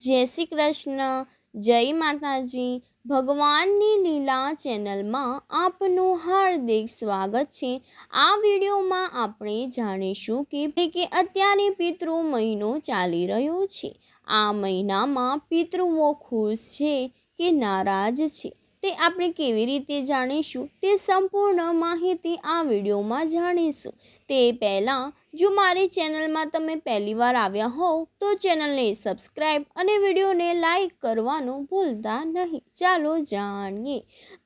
જય શ્રી કૃષ્ણ, જય માતાજી. ભગવાનની લીલા ચેનલમાં આપનું હાર્દિક સ્વાગત છે. આ વિડીયોમાં આપણે જાણીશું કે કે અત્યારે પિતૃ મહિનો ચાલી રહ્યો છે. આ મહિનામાં પિતૃઓ ખુશ છે કે નારાજ છે? તે આપણે કેવી રીતે જાણીશું? તે સંપૂર્ણ માહિતી આ વિડીયોમાં જાણીશું. તે પહેલાં જો મારી ચેનલમાં તમે પહેલીવાર આવ્યા હોવ, તો ચેનલને સબસ્ક્રાઈબ અને વિડીયોને લાઈક કરવાનું ભૂલતા નહીં. ચાલો જાણીએ.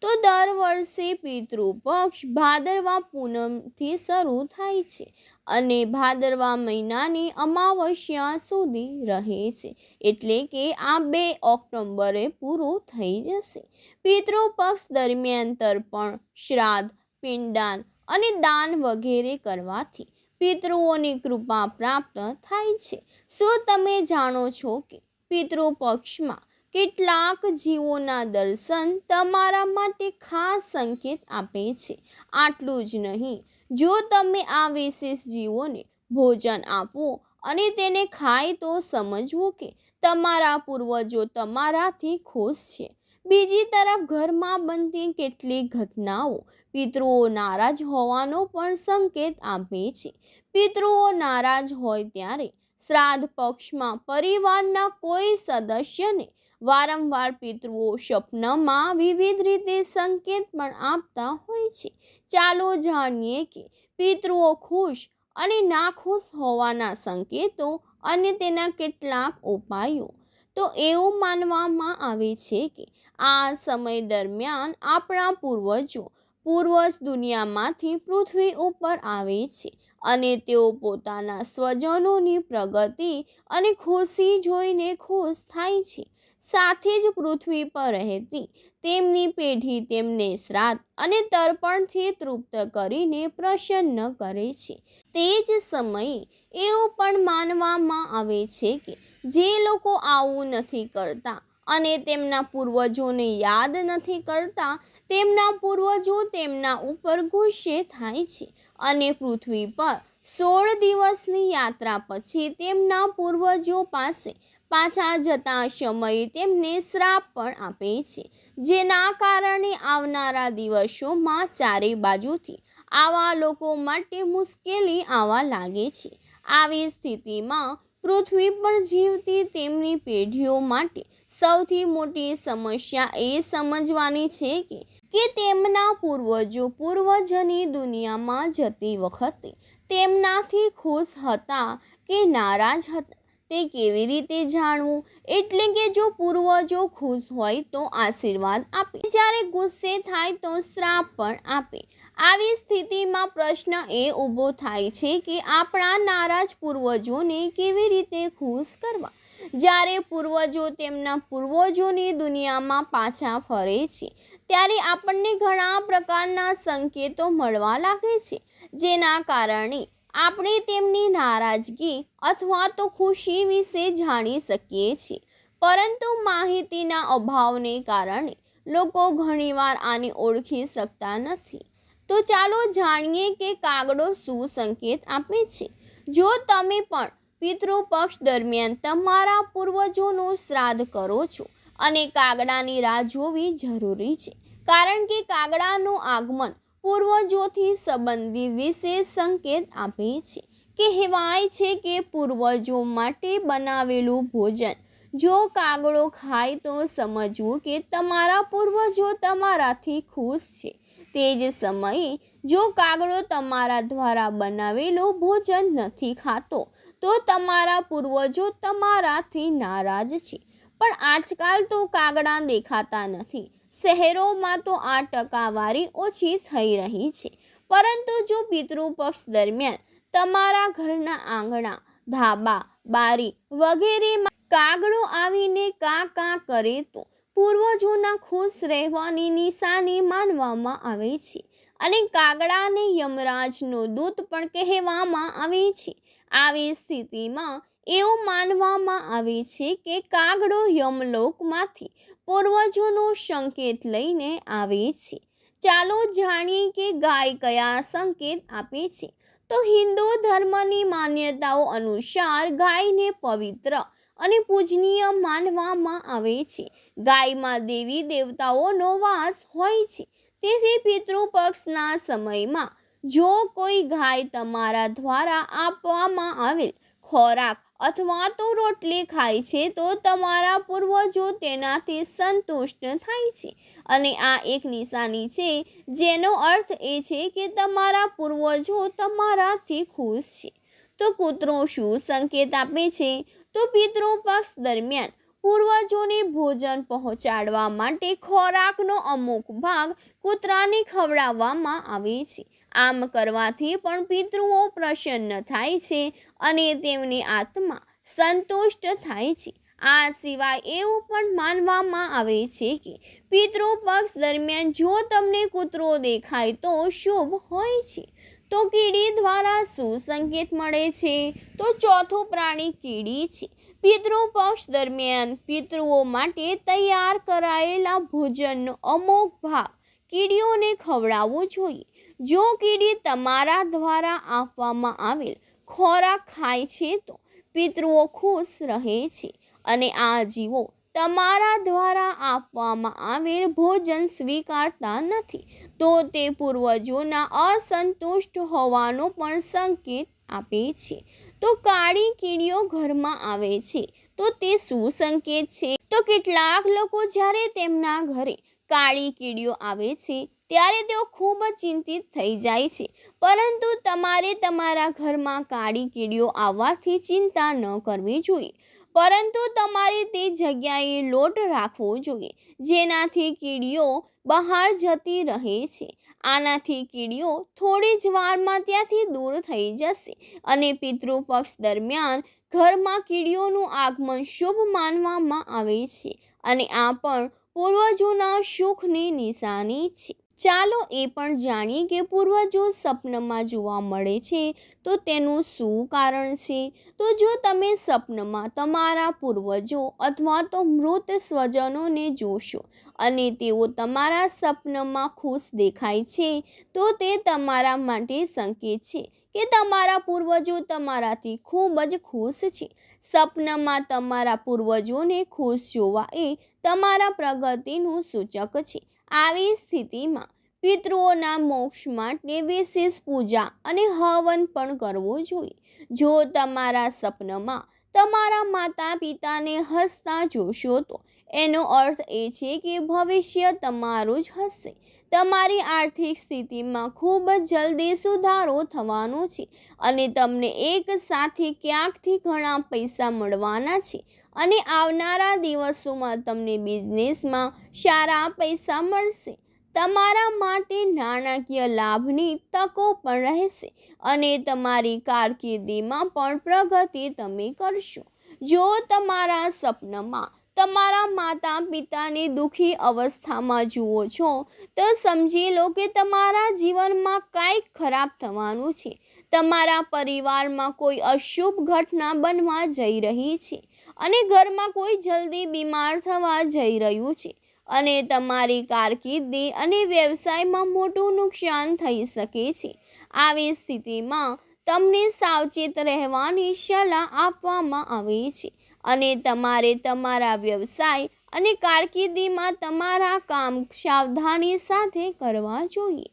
તો દર વર્ષે પિતૃપક્ષ ભાદરવા પૂનમથી શરૂ થાય છે અને ભાદરવા મહિનાની અમાવસ્યા સુધી રહે છે એટલે કે આ બે ઓક્ટોબરે પૂરું થઈ જશે. પિતૃપક્ષ દરમિયાન તર્પણ, શ્રાદ્ધ પિંડદાન અને દાન વગેરે કરવાથી પિતૃઓની કૃપા પ્રાપ્ત થાય છે. શું તમે જાણો છો કે પિતૃ પક્ષમાં કેટલાક જીવોના દર્શન તમારા માટે ખાસ સંકેત આપે છે? આટલું જ નહીં. જો તમે આ વિશેષ જીવોને ભોજન આપો અને તેને ખાય તો સમજવું કે તમારા પૂર્વજો તમારાથી ખુશ છે. બીજી તરફ ઘરમાં બનતી કેટલીક ઘટનાઓ. પિતૃઓ નારાજ હોવાનો પણ સંકેત આપે છે. પિતૃઓ નારાજ હોય ત્યારે શ્રાદ્ધ પક્ષમાં પરિવારના કોઈ સદસ્યને વારંવાર પિતૃઓ સ્વપ્નમાં વિવિધ રીતે સંકેત પણ આપતા હોય છે. ચાલો જાણીએ કે પિતૃઓ ખુશ અને નાખુશ હોવાના સંકેતો અને તેના કેટલાક ઉપાયો. તો એવું માનવામાં આવે છે કે આ સમય દરમિયાન આપણા પૂર્વજો પૂર્વજ દુનિયામાંથી પૃથ્વી ઉપર આવે છે અને તેઓ પોતાના સ્વજનોની પ્રગતિ અને ખુશી જોઈને ખુશ થાય છે. સાથે જ પૃથ્વી પર રહેતી તેમની પેઢી તેમને શ્રાદ્ધ અને તર્પણથી તૃપ્ત કરીને પ્રસન્ન કરે છે. તે જ સમયે એવું પણ માનવામાં આવે છે કે જે લોકો આવું નથી કરતા અને તેમના પૂર્વજોને યાદ નથી કરતા, તેમના પૂર્વજો તેમના ઉપર ગુસ્સે થાય છે અને પૃથ્વી પર સોળ દિવસની યાત્રા પછી તેમના પૂર્વજો પાસે પાછા જતા સમયે તેમને શ્રાપ પણ આપે છે. જેના કારણે આવનારા દિવસોમાં ચારે બાજુથી આવા લોકો માટે મુશ્કેલી આવવા લાગે છે. આવી સ્થિતિમાં પૃથ્વી પર જીવતી તેમની પેઢીઓ માટે સૌથી મોટી સમસ્યા એ સમજવાની છે કે કે તેમના પૂર્વજો પૂર્વજની દુનિયામાં જતી વખતે તેમનાથી ખુશ હતા કે નારાજ હતા. તે કેવી રીતે જાણવું? એટલે કે જો પૂર્વજો ખુશ હોય તો આશીર્વાદ આપે. જ્યારે ગુસ્સે થાય તો શ્રાપ પણ આપે. આવી સ્થિતિમાં પ્રશ્ન એ ઊભો થાય છે કે આપણા નારાજ પૂર્વજોને કેવી રીતે ખુશ કરવા? જ્યારે પૂર્વજો તેમના પૂર્વજોની દુનિયામાં પાછા ફરે છે, ત્યારે આપણને ઘણા પ્રકારના સંકેતો મળવા લાગે છે, જેના કારણે આપણે તેમની નારાજગી અથવા તો ખુશી વિશે જાણી શકીએ છીએ. પરંતુ માહિતીના અભાવને કારણે લોકો ઘણીવાર આને ઓળખી શકતા નથી. તો ચાલો જાણીએ કે કાગડો શું સંકેત આપે છે. જો તમે પણ પિતૃપક્ષ દરમિયાન તમારા પૂર્વજોનું શ્રાદ્ધ કરો છો અને કાગડાની રાહ જોવી જરૂરી છે. કારણ કે કાગડાનું આગમન પૂર્વજોથી સંબંધિત વિશેષ સંકેત આપે છે કહેવાય છે કે પૂર્વજો માટે બનાવેલું ભોજન. જો કાગડો ખાય તો સમજવું કે તમારા પૂર્વજો તમારાથી ખુશ છે. તે જ સમયે જો કાગડો તમારા દ્વારા બનાવેલું ભોજન નથી ખાતો તો તમારા પૂર્વજો તમારાથી નારાજ છે. પણ આજકાલ તો કાગડા દેખાતા નથી. શહેરોમાં તો આ ટકાવારી ઓછી થઈ રહી છે. પરંતુ જો પિતૃપક્ષ દરમિયાન તમારા ઘરના આંગણા, ધાબા, બારી વગેરેમાં કાગડો આવીને કા કા કરે તો પૂર્વજોના ખુશ રહેવાની નિશાની માનવામાં આવે છે. અને કાગડાને યમરાજનો દૂત પણ કહેવામાં આવે છે. આવી સ્થિતિમાં એવું માનવામાં આવે છે કે કાગડો યમલોકમાંથી પૂર્વજોનો સંકેત લઈને આવે છે. ચાલો જાણીએ કે ગાય કયા સંકેત આપે છે. તો હિન્દુ ધર્મની માન્યતાઓ અનુસાર ગાયને પવિત્ર અને પૂજનીય માનવામાં આવે છે. ગાયમાં દેવી દેવતાઓનો વાસ હોય છે. તેથી પિતૃપક્ષના સમયમાં જો કોઈ ગાય તમારા દ્વારા આપવામાં આવેલ ખોરાક અથવા તો રોટલી ખાય છે, તો તમારા પૂર્વજો તેનાથી સંતુષ્ટ થાય છે. અને આ એક નિશાની છે, જેનો અર્થ એ છે કે તમારા પૂર્વજો તમારાથી ખુશ છે. તો કૂતરો શું સંકેત આપે છે? તો પિતૃપક્ષ દરમિયાન પૂર્વજોને ભોજન પહોંચાડવા માટે ખોરાકનો અમુક ભાગ કૂતરાને ખવડાવવામાં આવે છે. આમ કરવાથી પણ પિતૃઓ પ્રસન્ન થાય છે અને તેમની આત્મા સંતુષ્ટ થાય છે. આ સિવાય એવું પણ માનવામાં આવે છે કે પિતૃપક્ષ દરમિયાન જો તમને કૂતરો દેખાય તો શુભ હોય છે. તો કીડી દ્વારા શું સંકેત મળે છે? તો ચોથું પ્રાણી કીડી છે. પિતૃપક્ષ દરમિયાન પિતૃઓ માટે તૈયાર કરાયેલા ભોજનનો અમુક ભાગ કીડીઓને ખવડાવવો જોઈએ. જો કીડી તમારા દ્વારા આપવામાં આવેલ ખોરાક ખાય છે તો પિતૃઓ ખુશ રહે છે અને આ જીવો તમારા દ્વારા આપવામાં આવેલ ભોજન સ્વીકારતા નથી. તો તે પૂર્વજોના અસંતુષ્ટ હોવાનો પણ સંકેત આપે છે. તો કાળી કીડીઓ ઘરમાં આવે છે. તો તે શું સંકેત છે? તો કેટલાક લોકો જ્યારે તેમના ઘરે કાળી કીડીઓ આવે છે ત્યારે તેઓ ખૂબ ચિંતિત થઈ જાય છે. પરંતુ તમારે તમારા ઘરમાં કાળી કીડીઓ આવવાથી ચિંતા ન કરવી જોઈએ. પરંતુ તમારે તે જગ્યાએ લોટ રાખવો જોઈએ, જેનાથી કીડીઓ બહાર જતી રહે છે. આનાથી કીડીઓ થોડી જ વારમાં ત્યાંથી દૂર થઈ જશે અને પિતૃપક્ષ દરમિયાન ઘરમાં કીડીઓનું આગમન શુભ માનવામાં આવે છે અને આ પણ પૂર્વજોના સુખની નિશાની છે. ચાલો એ પણ જાણીએ કે પૂર્વજો સપનમાં જોવા મળે છે, તો તેનું શું કારણ છે? તો જો તમે સપનમાં તમારા પૂર્વજો અથવા તો મૃત સ્વજનોને જોશો અને તેઓ તમારા સપનમાં ખુશ દેખાય છે, તો તે તમારા માટે સંકેત છે કે તમારા પૂર્વજો તમારાથી ખૂબ જ ખુશ છે. સપનમાં તમારા પૂર્વજોને ખુશ જોવા એ તમારા પ્રગતિનું સૂચક છે. આવી સ્થિતિમાં પિતૃઓના મોક્ષ માટે વિશેષ પૂજા અને હવન પણ કરવો જોઈએ. જો તમારા સપનમાં તમારા માતા પિતાને હસતા જોશો, તો એનો અર્થ એ છે કે ભવિષ્ય તમારું જ હશે. તમારી આર્થિક સ્થિતિમાં ખૂબ જ જલ્દી સુધારો થવાનો છે અને તમને એક સાથે ક્યાંકથી ઘણા પૈસા મળવાના છે. અને આવનારા દિવસોમાં તમને બિઝનેસમાં સારા પૈસા મળશે. તમારા માટે નાણાકીય લાભની તકો પણ રહેશે અને તમારી કારકિર્દીમાં પણ પ્રગતિ તમે કરશો. જો તમારા સપનમાં તમારા માતા પિતાને દુઃખી અવસ્થામાં જુઓ છો, તો સમજી લો કે તમારા જીવનમાં કાંઈક ખરાબ થવાનું છે. તમારા પરિવારમાં કોઈ અશુભ ઘટના બનવા જઈ રહી છે. અને ઘરમાં કોઈ જલ્દી બીમાર થવા જઈ રહ્યું છે. અને તમારી કારકિર્દી અને વ્યવસાયમાં મોટું નુકસાન થઈ શકે છે. આવી સ્થિતિમાં તમને સાવચેત રહેવાની સલાહ આપવામાં આવે છે. અને તમારે તમારા વ્યવસાય અને કારકિર્દીમાં તમારા કામ સાવધાની સાથે કરવા જોઈએ.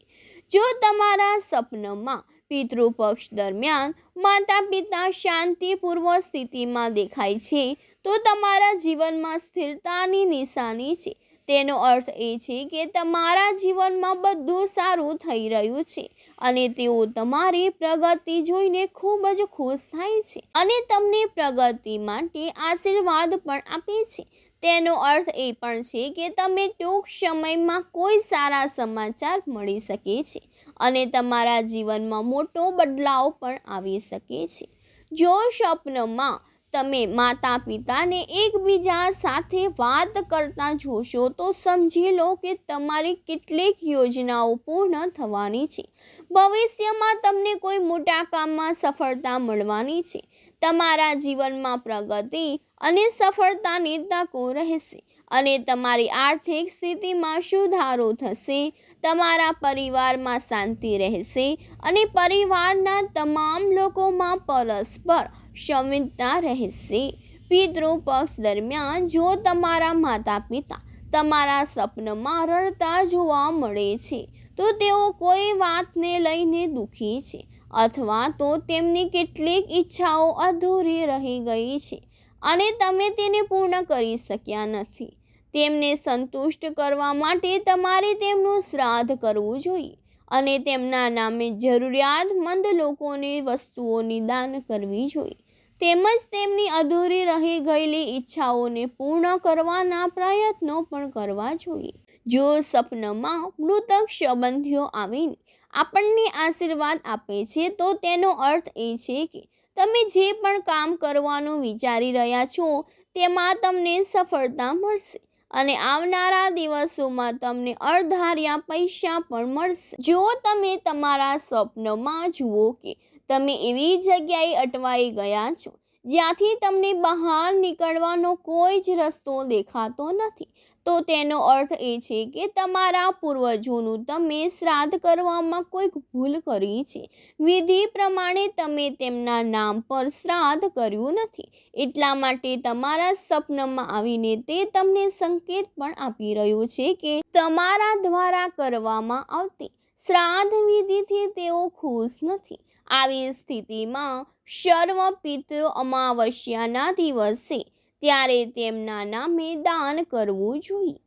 જો તમારા સપનમાં પિતૃપક્ષ દરમિયાન માતા પિતા શાંતિપૂર્વ સ્થિતિમાં દેખાય છે, તો તમારા જીવનમાં સ્થિરતાની નિશાની છે. તેનો અર્થ એ છે કે તમારા જીવનમાં બધું સારું થઈ રહ્યું છે અને તેઓ તમારી પ્રગતિ જોઈને ખૂબ જ ખુશ થાય છે અને તમને પ્રગતિ માટે આશીર્વાદ પણ આપે છે. તેનો અર્થ એ પણ છે કે તમે ટૂંક સમયમાં કોઈ સારા સમાચાર મળી શકે છે. અને તમારા જીવનમાં મોટો બદલાવ પણ આવી શકે છે. જો સ્વપ્નમાં તમે માતા પિતાને એકબીજા સાથે વાત કરતા જોશો, તો સમજી લો કે તમારી કેટલીક યોજનાઓ પૂર્ણ થવાની છે. ભવિષ્યમાં તમને કોઈ મોટા કામમાં સફળતા મળવાની છે. તમારા જીવનમાં પ્રગતિ અને સફળતાની તકો રહેશે અને તમારી આર્થિક સ્થિતિમાં સુધારો થશે તમારા પરિવારમાં શાંતિ રહેશે અને પરિવારના તમામ લોકોમાં પરસ્પર સંવિતતા રહેશે. પિતૃ પક્ષ દરમિયાન જો તમારા માતા પિતા તમારા સપનમાં રડતા જોવા મળે છે, તો તેઓ કોઈ વાતને લઈને દુઃખી છે અથવા તો તેમની કેટલીક ઈચ્છાઓ અધૂરી રહી ગઈ છે અને તમે તેને પૂર્ણ કરી શક્યા નથી. તેમને સંતુષ્ટ કરવા માટે તમારે તેમનું શ્રાદ્ધ કરવું જોઈએ અને તેમના નામે જરૂરિયાતમંદ લોકોને વસ્તુઓની દાન કરવી જોઈએ. તેમજ તેમની અધૂરી રહી ગયેલી ઈચ્છાઓને પૂર્ણ કરવાના પ્રયત્નો પણ કરવા જોઈએ. જો સપનમાં મૃતક સંબંધીઓ આવીને આપણને આશીર્વાદ આપે છે, તો તેનો અર્થ એ છે કે તમે જે પણ કામ કરવાનું વિચારી રહ્યા છો, તેમાં તમને સફળતા મળશે. અને આવનારા દિવસોમાં તમને અણધાર્યા પૈસા પણ મળશે. જો તમે તમારા સ્વપ્નમાં જુઓ કે તમે એવી જગ્યાએ અટવાઈ ગયા છો, જ્યાંથી તમને બહાર નીકળવાનો કોઈ જ રસ્તો દેખાતો નથી તો તેનો અર્થ એ છે કે તમારા પૂર્વજોનું તમે શ્રાદ્ધ કરવામાં કોઈક ભૂલ કરી છે. વિધિ પ્રમાણે તમે તેમના નામ પર શ્રાદ્ધ કર્યું નથી. એટલા માટે તમારા સપનમાં આવીને તે તમને સંકેત પણ આપી રહ્યું છે કે તમારા દ્વારા કરવામાં આવતી શ્રાદ્ધ વિધિથી તેઓ ખુશ નથી. આવી સ્થિતિમાં સર્વ પિતૃ અમાવસ્યાના દિવસે ત્યારે તેમના નામે દાન કરવું જોઈએ.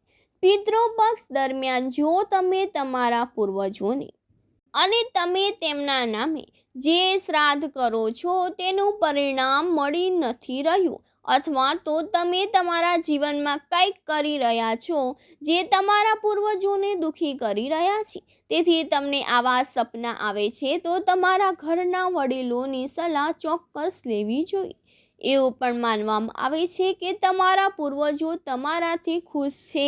પિતૃપક્ષ દરમિયાન જો તમે તમારા પૂર્વજોને અને તમે તેમના નામે જે શ્રાદ્ધ કરો છો તેનું પરિણામ મળી નથી રહ્યું અથવા તો તમે તમારા જીવનમાં કંઈક કરી રહ્યા છો જે તમારા પૂર્વજોને દુઃખી કરી રહ્યા છે. તેથી તમને આવા સપના આવે છે તો તમારા ઘરના વડીલોની સલાહ ચોક્કસ લેવી જોઈએ. એવું પણ માનવામાં આવે છે કે તમારા પૂર્વજો તમારાથી ખુશ છે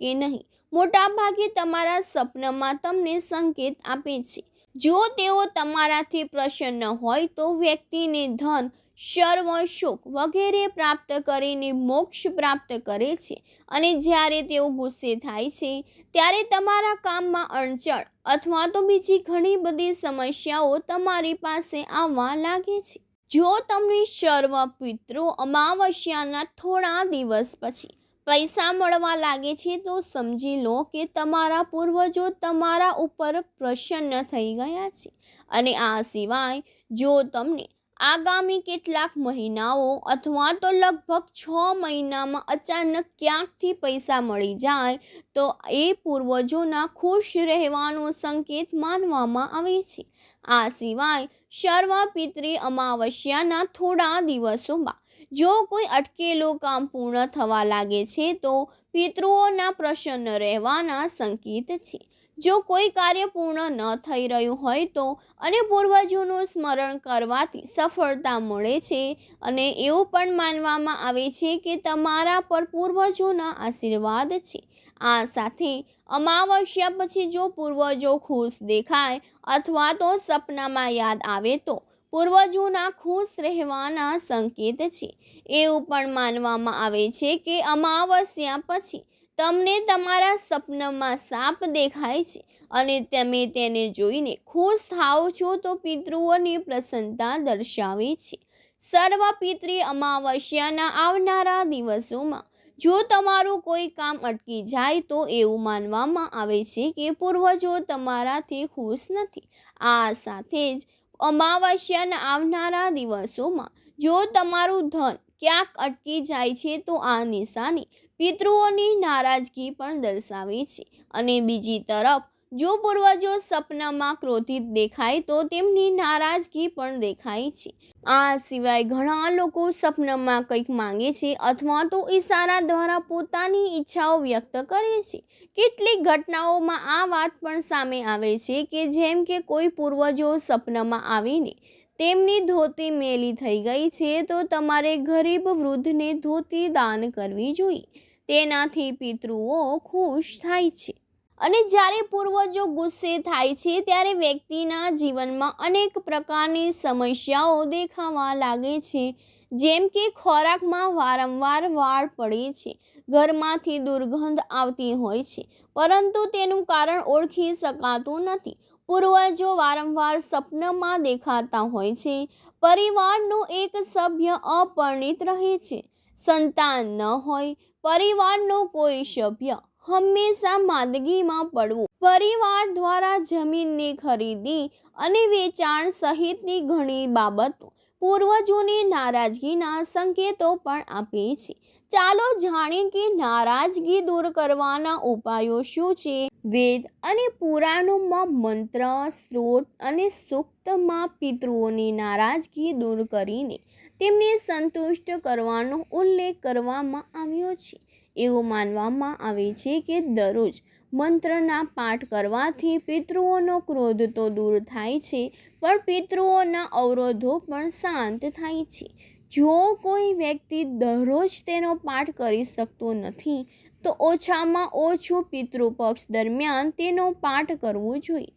કે નહીં. મોટાભાગે તમારા સપનામાં તમને સંકેત આપે છે. જો તેઓ તમારાથી પ્રસન્ન હોય તો વ્યક્તિને ધન સર્વ સુખ વગેરે પ્રાપ્ત કરીને મોક્ષ પ્રાપ્ત કરે છે. અને જ્યારે તેઓ ગુસ્સે થાય છે, ત્યારે તમારા કામમાં અડચણ અથવા તો બીજી ઘણી બધી સમસ્યાઓ તમારી પાસે આવવા લાગે છે. જો તમને સર્વ પિતૃ અમાવસ્યાના થોડા દિવસ પછી પૈસા મળવા લાગે છે, તો સમજી લો કે તમારા પૂર્વજો તમારા ઉપર પ્રસન્ન થઈ ગયા છે. અને આ સિવાય જો તમને આગામી કેટલાક મહિનાઓ અથવા તો લગભગ છ મહિનામાં અચાનક ક્યાંકથી પૈસા મળી જાય, તો એ પૂર્વજોના ખુશ રહેવાનો સંકેત માનવામાં આવે છે. આ સિવાય સર્વ પિતૃ અમાવસ્યાના થોડા દિવસોમાં જો કોઈ અટકેલું કામ પૂર્ણ થવા લાગે છે તો પિતૃઓના પ્રસન્ન રહેવાના સંકેત છે. જો કોઈ કાર્ય પૂર્ણ ન થઈ રહ્યું હોય તો અને પૂર્વજોનું સ્મરણ કરવાથી સફળતા મળે છે અને એવું પણ માનવામાં આવે છે કે તમારા પર પૂર્વજોના આશીર્વાદ છે. આ સાથે અમાવસ્યા પછી જો પૂર્વજો ખુશ દેખાય અથવા તો સપનામાં યાદ આવે તો પૂર્વજોના ખુશ રહેવાના સંકેત છે. એવું પણ માનવામાં આવે છે કે અમાવસ્યા પછી તમને તમારા સપનામાં સાપ દેખાય છે અને તમે તેને જોઈને ખુશ થાઓ છો તો પિતૃઓની પ્રસન્નતા દર્શાવે છે. સર્વ પિતૃ અમાવસ્યાના આવનારા દિવસોમાં જો તમારું કોઈ કામ અટકી જાય તો એવું માનવામાં આવે છે કે પૂર્વજો તમારાથી ખુશ નથી. આ સાથે જ અમાવાસ્યાના આવનારા દિવસોમાં જો તમારું ધન ક્યાંક અટકી જાય છે તો આ નિશાની પિતૃઓની નારાજગી પણ દર્શાવે છે. અને બીજી તરફ જો પૂર્વજો સપનામાં ક્રોધિત દેખાય તો તેમની નારાજગી પણ દેખાય છે. આ સિવાય ઘણા લોકો સપનામાં કંઈક માંગે છે અથવા તો ઈશારા દ્વારા પોતાની ઈચ્છાઓ વ્યક્ત કરે છે. કેટલીક ઘટનાઓમાં આ વાત પણ સામે આવે છે કે જેમ કે કોઈ પૂર્વજો સપનામાં આવીને તેમની ધોતી મેલી થઈ ગઈ છે તો તમારે ગરીબ વૃદ્ધને ધોતી દાન કરવી જોઈએ. તેનાથી પિતૃઓ ખુશ થાય છે. અને જ્યારે પૂર્વજો ગુસ્સે થાય છે, ત્યારે વ્યક્તિના જીવનમાં અનેક પ્રકારની સમસ્યાઓ દેખાવા લાગે છે. જેમ કે ખોરાકમાં વારંવાર વાળ પડે છે, ઘરમાંથી દુર્ગંધ આવતી હોય છે, પરંતુ તેનું કારણ ઓળખી શકાતું નથી. પૂર્વજો વારંવાર સપનામાં દેખાતા હોય છે, પરિવારનો એક સભ્ય અપરિણિત રહે છે, સંતાન ન હોય, પરિવારનો કોઈ સભ્ય હંમેશા માંદગીમાં પડવું. પરિવાર દ્વારા જમીનની ખરીદી અને વેચાણ સહિતની ઘણી બાબતો પૂર્વજોની નારાજગીના સંકેતો પણ આપે છે. ચાલો જાણીએ કે નારાજગી દૂર કરવાના ઉપાયો શું છે? વેદ અને પુરાણોમાં મંત્ર, સ્ત્રોત અને સૂક્તમાં પિતૃઓની નારાજગી દૂર કરીને તેમને સંતુષ્ટ કરવાનો ઉલ્લેખ કરવામાં આવ્યો છે. એવું માનવામાં આવે છે કે દરરોજ મંત્રના પાઠ કરવાથી પિતૃઓનો ક્રોધ તો દૂર થાય છે, પણ પિતૃઓના અવરોધો પણ શાંત થાય છે. જો કોઈ વ્યક્તિ દરરોજ તેનો પાઠ કરી શકતો નથી, તો ઓછામાં ઓછું પિતૃપક્ષ દરમિયાન તેનો પાઠ કરવો જોઈએ.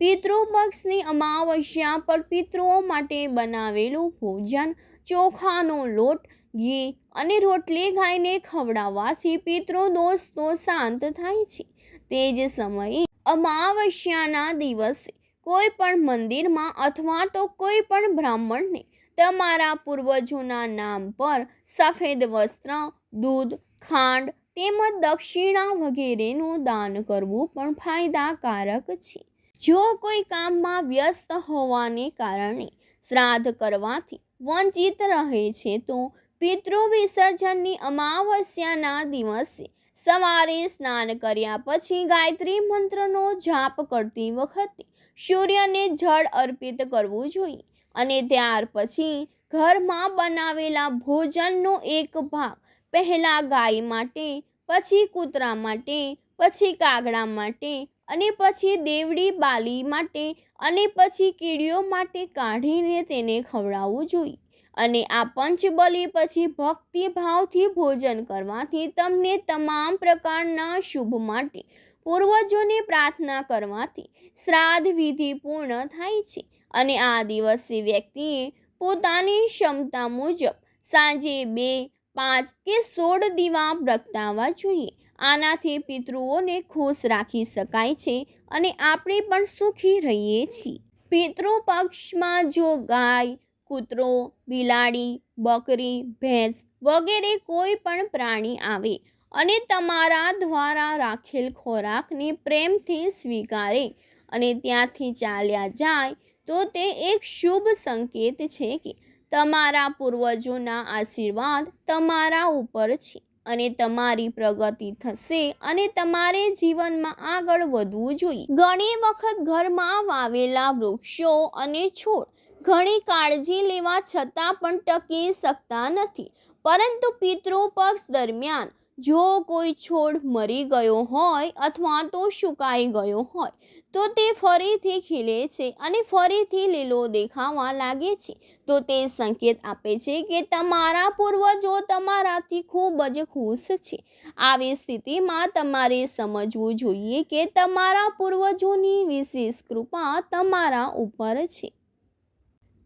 પિતૃપક્ષની અમાવસ્યા પર પિતૃઓ માટે બનાવેલું ભોજન, ચોખાનો લોટ ઘી અને રોટલી ખાઈને ખવડાવવાથી પિતૃદોષ તો શાંત થાય છે. તે જ સમયે અમાવસ્યાના દિવસે કોઈ પણ મંદિરમાં અથવા તો કોઈ પણ બ્રાહ્મણને તમારા પૂર્વજોના નામ પર સફેદ વસ્ત્ર, દૂધ, ખાંડ તેમજ દક્ષિણા વગેરેનું દાન કરવું પણ ફાયદાકારક છે. જો કોઈ કામમાં વ્યસ્ત હોવાને કારણે શ્રાદ્ધ કરવાથી વંચિત રહે છે તો પિતૃ વિસર્જનની અમાવસ્યાના દિવસે સવારે સ્નાન કર્યા પછી ગાયત્રી મંત્રનો જાપ કરતી વખતે સૂર્યને જળ અર્પિત કરવું જોઈએ અને ત્યાર પછી ઘરમાં બનાવેલા ભોજનનો એક ભાગ પહેલાં ગાય માટે, પછી કૂતરા માટે, પછી કાગડા માટે અને પછી દેવડી બાલી માટે અને પછી કીડીઓ માટે કાઢીને તેને ખવડાવવું જોઈએ. અને આ પંચબલી પછી ભક્તિભાવથી ભોજન કરવાથી તમને તમામ પ્રકારના શુભ માટે પૂર્વજોને પ્રાર્થના કરવાથી શ્રાદ્ધ વિધિ પૂર્ણ થાય છે. અને આ દિવસે વ્યક્તિએ પોતાની ક્ષમતા મુજબ સાંજે બે, પાંચ કે સોળ દીવા પ્રગટાવવા જોઈએ. આનાથી પિતૃઓને ખુશ રાખી શકાય છે અને આપણે પણ સુખી રહીએ છીએ. પિતૃ પક્ષમાં જો ગાય કૂતરો, બિલાડી, બકરી, ભેંસ વગેરે કોઈ પણ પ્રાણી આવે અને તમારા દ્વારા રાખેલ ખોરાકને પ્રેમથી સ્વીકારે અને ત્યાંથી ચાલ્યા જાય તો તે એક શુભ સંકેત છે કે તમારા પૂર્વજોના આશીર્વાદ તમારા ઉપર છે અને તમારી પ્રગતિ થશે અને તમારે જીવનમાં આગળ વધવું જોઈએ. ઘણી વખત ઘરમાં વાવેલા વૃક્ષો અને છોડ ઘણી કાળજી લેવા છતાં પણ ટકી શકતા નથી. પરંતુ પિતૃપક્ષ દરમિયાન જો કોઈ છોડ મરી ગયો હોય અથવા તો સુકાઈ ગયો હોય, તો તે ફરીથી ખીલે છે અને ફરીથી લીલો દેખાવા લાગે છે. તો તે સંકેત આપે છે કે તમારા પૂર્વજો તમારાથી ખૂબ જ ખુશ છે. આવી સ્થિતિમાં તમારે સમજવું જોઈએ કે તમારા પૂર્વજોની વિશેષ કૃપા તમારા ઉપર છે.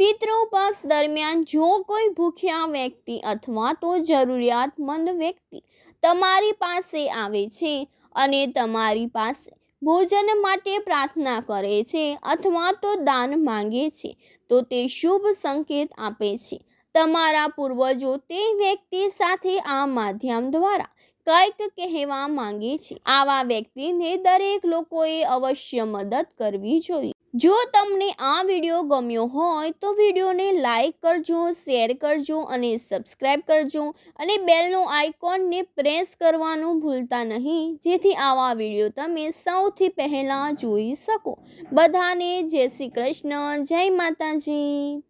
પિતૃ પક્ષ દરમિયાન જો કોઈ ભૂખ્યા વ્યક્તિ અથવા તો જરૂરિયાતમંદ વ્યક્તિ તમારી પાસે આવે છે અને તમારી પાસે ભોજન માટે પ્રાર્થના કરે છે અથવા તો દાન માંગે છે, તો તે શુભ સંકેત આપે છે. તમારા પૂર્વજો તે વ્યક્તિ સાથે આ માધ્યમ દ્વારા કંઈક કહેવા માંગે છે. આવા વ્યક્તિને દરેક લોકોએ અવશ્ય મદદ કરવી જોઈએ. જો તમને આ વીડિયો ગમ્યો હોય તો વિડીયોને લાઈક કરજો, શેર કરજો અને સબસ્ક્રાઈબ કરજો અને બેલનું આઇકોનને પ્રેસ કરવાનું ભૂલતા નહીં. જેથી આવા વીડિયો તમે સૌથી પહેલાં જોઈ શકો. બધાને જય શ્રી કૃષ્ણ, જય માતાજી.